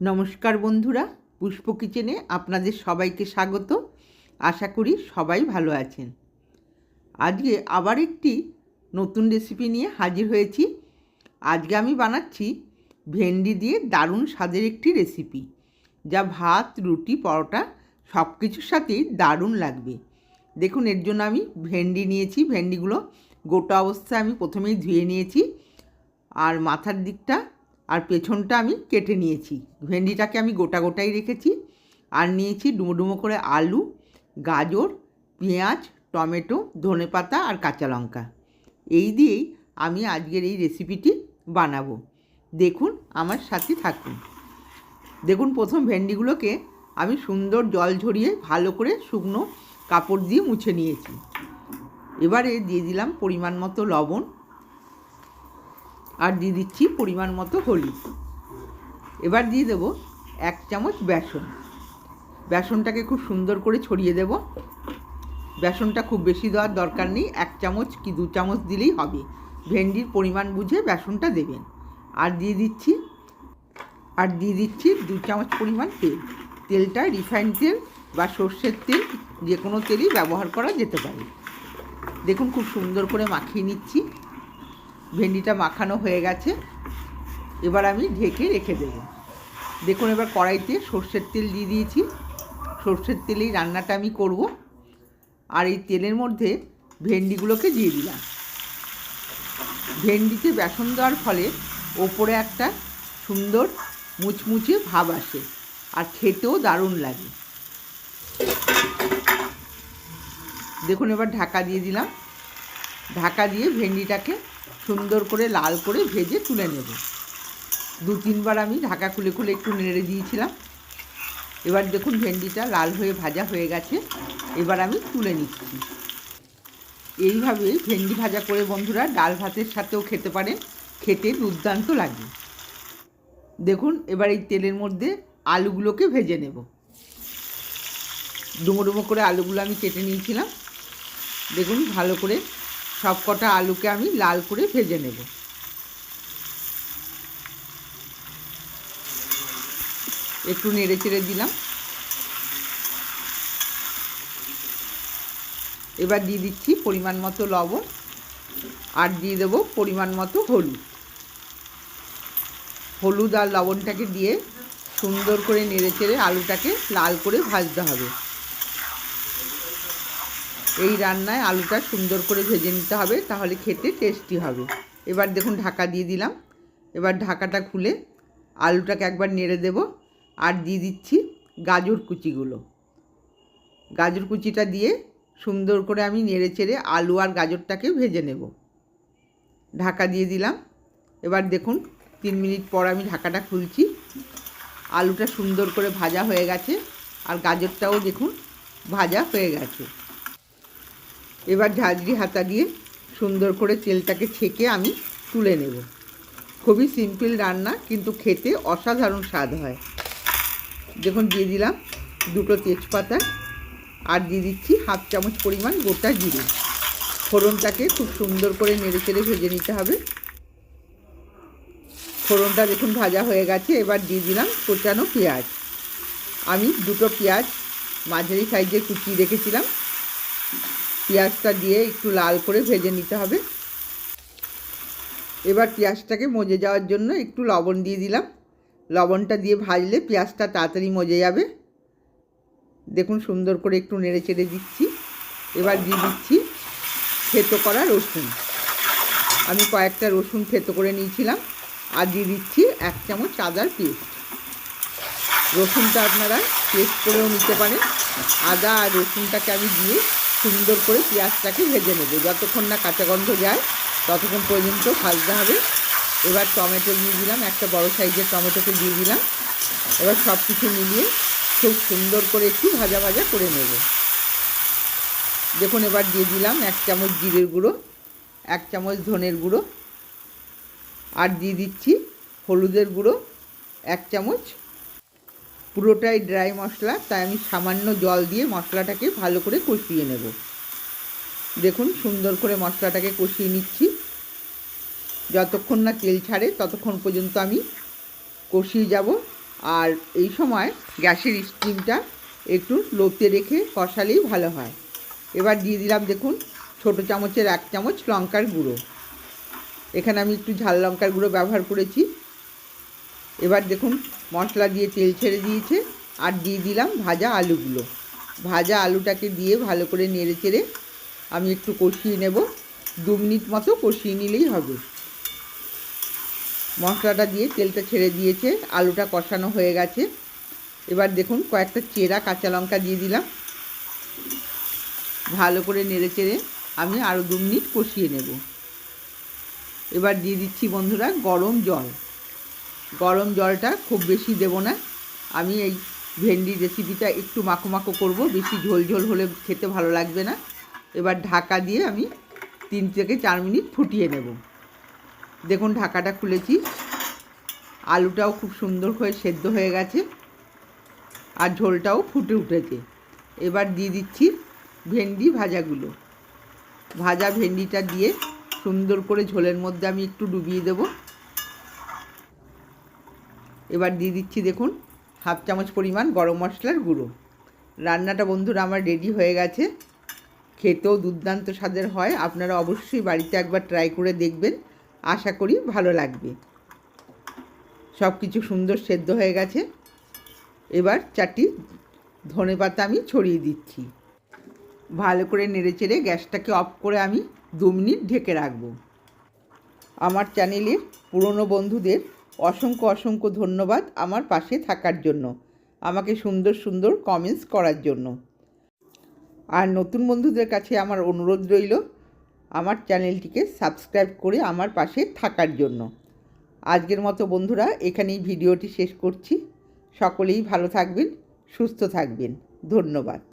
নমস্কার বন্ধুরা, পুষ্প কিচেনে আপনাদের সবাইকে স্বাগত। আশা করি সবাই ভালো আছেন। আজকে আবার একটি নতুন রেসিপি নিয়ে হাজির হয়েছি। আজকে আমি বানাচ্ছি ভেন্ডি দিয়ে দারুণ স্বাদের একটি রেসিপি যা ভাত, রুটি, পরোটা সব কিছুর সাথেই দারুণ লাগবে। দেখুন, এর জন্য আমি ভেন্ডি নিয়েছি। ভেন্ডিগুলো গোটা অবস্থায় আমি প্রথমেই ধুয়ে নিয়েছি। আর মাথার দিকটা আর পেছনটা আমি কেটে নিয়েছি। ভেন্ডিটাকে আমি গোটা গোটাই রেখেছি। আর নিয়েছি ডুমো ডুমো করে আলু, গাজর, পেঁয়াজ, টমেটো, ধনেপাতা আর কাঁচা লঙ্কা। এই দিয়েই আমি আজকের এই রেসিপিটি বানাবো। দেখুন, আমার সাথে থাকুন। দেখুন, প্রথম ভেন্ডিগুলোকে আমি সুন্দর জল ঝরিয়ে ভালো করে শুকনো কাপড় দিয়ে মুছে নিয়েছি। এবারে দিয়ে দিলাম পরিমাণ মতো লবণ। আর দিয়ে দিচ্ছি পরিমাণ মতো হলুদ। এবার দিয়ে দেবো এক চামচ বেসন। বেসনটাকে খুব সুন্দর করে ছড়িয়ে দেব। বেসনটা খুব বেশি দেওয়ার দরকার নেই, এক চামচ কি দু চামচ দিলেই হবে। ভেন্ডির পরিমাণ বুঝে বেসনটা দেবেন। আর দিয়ে দিচ্ছি, আর দিয়ে দিচ্ছি দু চামচ পরিমাণ তেল। তেলটা রিফাইন তেল বা সর্ষের তেল, যে কোনো তেলই ব্যবহার করা যেতে পারে। দেখুন খুব সুন্দর করে মাখিয়ে নিচ্ছি। ভেন্ডিটা মাখানো হয়ে গেছে। এবার আমি ঢেকে রেখে দেব। দেখুন, এবার কড়াইতে সর্ষের তেল দিয়ে দিয়েছি। সর্ষের তেলেই রান্নাটা আমি করব। আর এই তেলের মধ্যে ভেন্ডিগুলোকে দিয়ে দিলাম। ভেন্ডিতে বেসন দেওয়ার ফলে ওপরে একটা সুন্দর মুচমুচে ভাব আসে আর খেতেও দারুণ লাগে। দেখুন, এবার ঢাকা দিয়ে দিলাম। ঢাকা দিয়ে ভেন্ডিটাকে সুন্দর করে লাল করে ভেজে তুলে নেব। দু তিনবার আমি ঢাকা খুলে খুলে একটু নেড়ে দিয়েছিলাম। এবার দেখুন ভেন্ডিটা লাল হয়ে ভাজা হয়ে গেছে। এবার আমি তুলে নিচ্ছি। এইভাবে ভেন্ডি ভাজা করে বন্ধুরা ডাল ভাতের সাথেও খেতে পারেন। খেতে দুর্দান্ত লাগে। দেখুন, এবার এই তেলের মধ্যে আলুগুলোকে ভেজে নেব। ডুমো ডুমো করে আলুগুলো আমি কেটে নিয়েছিলাম। দেখুন, ভালো করে সব কটা আলুকে আমি লাল করে ভেজে নেব। একটু নেড়ে চেড়ে দিলাম। এবার দিয়ে দিচ্ছি পরিমাণ মতো লবণ আর দিয়ে দেবো পরিমাণ মতো হলুদ। হলুদ আর লবণটাকে দিয়ে সুন্দর করে নেড়ে চেড়ে আলুটাকে লাল করে ভাজতে হবে। এই রান্নায় আলুটা সুন্দর করে ভেজে নিতে হবে, তাহলে খেতে টেস্টি হবে। এবার দেখুন ঢাকা দিয়ে দিলাম। এবার ঢাকাটা খুলে আলুটাকে একবার নেড়ে দেব আর দিয়ে দিচ্ছি গাজর কুচিগুলো। গাজর কুচিটা দিয়ে সুন্দর করে আমি নেড়ে চেড়ে আলু আর গাজরটাকে ভেজে নেব। ঢাকা দিয়ে দিলাম। এবার দেখুন তিন মিনিট পর আমি ঢাকাটা খুলছি। আলুটা সুন্দর করে ভাজা হয়ে গেছে আর গাজরটাও দেখুন ভাজা হয়ে গেছে। এবার ঝাঁঝরি হাতা দিয়ে সুন্দর করে তেলটাকে ছেঁকে আমি তুলে নেব। খুবই সিম্পল রান্না, কিন্তু খেতে অসাধারণ স্বাদ হয়। দেখুন, দিয়ে দিলাম দুটো তেজপাতা আর দিয়ে দিচ্ছি হাফ চামচ পরিমাণ গোটা জিরে। ফোড়নটাকে খুব সুন্দর করে নেড়ে চেড়ে ভেজে নিতে হবে। ফোড়নটা দেখুন ভাজা হয়ে গেছে, এবার দিয়ে দিলাম কোচানো পেঁয়াজ। আমি দুটো পেঁয়াজ মাঝারি সাইজে কুচিয়ে রেখেছিলাম। পেঁয়াজটা দিয়ে একটু লাল করে ভেজে নিতে হবে। এবার পেঁয়াজটাকে মজে যাওয়ার জন্য একটু লবণ দিয়ে দিলাম। লবণটা দিয়ে ভাজলে পেঁয়াজটা তাড়াতাড়ি মজে যাবে। দেখুন সুন্দর করে একটু নেড়ে চেড়ে দিচ্ছি। এবার দিয়ে দিচ্ছি থেতো করা রসুন। আমি কয়েকটা রসুন থেতো করে নিয়েছিলাম। আর দিয়ে দিচ্ছি এক চামচ আদার পেস্ট। রসুনটা আপনারা পেস্ট করেও নিতে পারেন। আদা আর রসুনটাকে আমি দিয়ে সুন্দর করে পেঁয়াজটাকে ভেজে নেব। যতক্ষণ না কাঁচা গন্ধ যায়, ততক্ষণ পর্যন্ত ভাজতে হবে। এবার টমেটো দিয়ে দিলাম, একটা বড় সাইজের টমেটোকে দিয়ে দিলাম। এবার সব কিছু মিলিয়ে খুব সুন্দর করে একটু ভাজা ভাজা করে নেব। দেখুন, এবার দিয়ে দিলাম এক চামচ জিরের গুঁড়ো, এক চামচ ধনের গুঁড়ো, আর দিয়ে দিচ্ছি হলুদের গুঁড়ো, এক চামচ পুরোটাই ড্রাই মশলা, তাই আমি সামান্য জল দিয়ে মশলাটাকে ভালো করে কষিয়ে নেব। দেখুন, সুন্দর করে মশলাটাকে কষিয়ে নিচ্ছি। যতক্ষণ না তেল ছাড়ে, ততক্ষণ পর্যন্ত আমি কষিয়ে যাব। আর এই সময় গ্যাসের স্টিমটা একটু লোতে রেখে কষালেই ভালো হয়। এবার দিয়ে দিলাম, দেখুন, ছোটো চামচের এক চামচ লঙ্কার গুঁড়ো। এখানে আমি একটু ঝাল লঙ্কার গুঁড়ো ব্যবহার করেছি। এবার দেখুন মশলা দিয়ে তেল ছেড়ে দিয়েছে আর দিয়ে দিলাম ভাজা আলুগুলো। ভাজা আলুটাকে দিয়ে ভালো করে নেড়ে চেড়ে আমি একটু কষিয়ে নেব। দু মিনিট মতো কষিয়ে নিলেই হবে। মশলাটা দিয়ে তেলটা ছেড়ে দিয়েছে, আলুটা কষানো হয়ে গেছে। এবার দেখুন কয়েকটা চেরা কাঁচা লঙ্কা দিয়ে দিলাম। ভালো করে নেড়ে চেড়ে আমি আরও দু মিনিট কষিয়ে নেব। এবার দিয়ে দিচ্ছি বন্ধুরা গরম জল। গরম জলটা খুব বেশি দেব না। আমি এই ভেন্ডি রেসিপিটা একটু মাখো মাখো করব, বেশি ঝোল ঝোল হলে খেতে ভালো লাগবে না। এবার ঢাকা দিয়ে আমি তিন থেকে চার মিনিট ফুটিয়ে নেব। দেখুন ঢাকাটা খুলেছি। আলুটাও খুব সুন্দর হয়ে সেদ্ধ হয়ে গেছে আর ঝোলটাও ফুটে উঠেছে। এবার দিয়ে দিচ্ছি ভেন্ডি ভাজাগুলো। ভাজা ভেন্ডিটা দিয়ে সুন্দর করে ঝোলের মধ্যে আমি একটু ডুবিয়ে দেব। এবার দিয়ে দিচ্ছি দেখুন, হাফ চামচ পরিমাণ গরম মশলার গুঁড়ো। রান্নাটা বন্ধুরা আমার রেডি হয়ে গেছে। খেতেও দুর্দান্ত স্বাদের হয়। আপনারা অবশ্যই বাড়িতে একবার ট্রাই করে দেখবেন। আশা করি ভালো লাগবে। সব কিছু সুন্দর সেদ্ধ হয়ে গেছে। এবার চারটি ধনে পাতা আমি ছড়িয়ে দিচ্ছি। ভালো করে নেড়ে চেড়ে গ্যাসটাকে অফ করে আমি দু মিনিট ঢেকে রাখব। আমার চ্যানেলের পুরনো বন্ধুদের অসংখ্য অসংখ্য ধন্যবাদ আমার পাশে থাকার জন্য, আমাকে সুন্দর সুন্দর কমেন্টস করার জন্য। আর নতুন বন্ধুদের কাছে আমার অনুরোধ রইল, আমার চ্যানেলটিকে সাবস্ক্রাইব করে আমার পাশে থাকার জন্য। আজকের মতো বন্ধুরা, এখানেই ভিডিওটি শেষ করছি। সকলেই ভালো থাকবেন, সুস্থ থাকবেন। ধন্যবাদ।